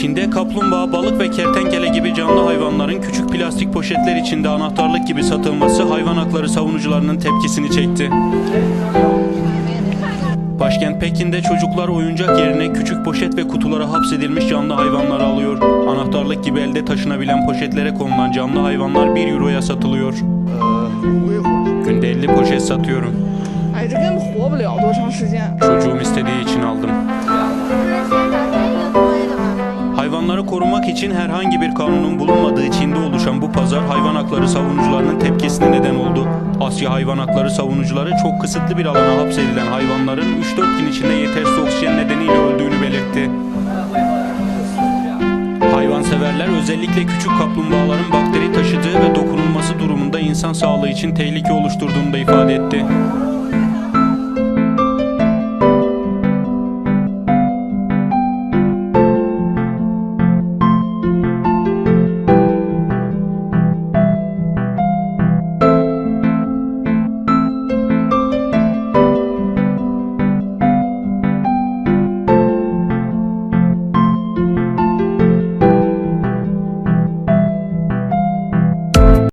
Çin'de kaplumbağa, balık ve kertenkele gibi canlı hayvanların küçük plastik poşetler içinde anahtarlık gibi satılması hayvan hakları savunucularının tepkisini çekti. Başkent Pekin'de çocuklar oyuncak yerine küçük poşet ve kutulara hapsedilmiş canlı hayvanları alıyor. Anahtarlık gibi elde taşınabilen poşetlere konulan canlı hayvanlar 1 euroya satılıyor. Günde 50 poşet satıyorum. Çocuğum istediği Korumak için herhangi bir kanunun bulunmadığı Çin'de oluşan bu pazar hayvan hakları savunucularının tepkisine neden oldu. Asya hayvan hakları savunucuları çok kısıtlı bir alana hapsedilen hayvanların 3-4 gün içinde yetersiz oksijen nedeniyle öldüğünü belirtti. Hayvanseverler özellikle küçük kaplumbağaların bakteri taşıdığı ve dokunulması durumunda insan sağlığı için tehlike oluşturduğunu da ifade etti.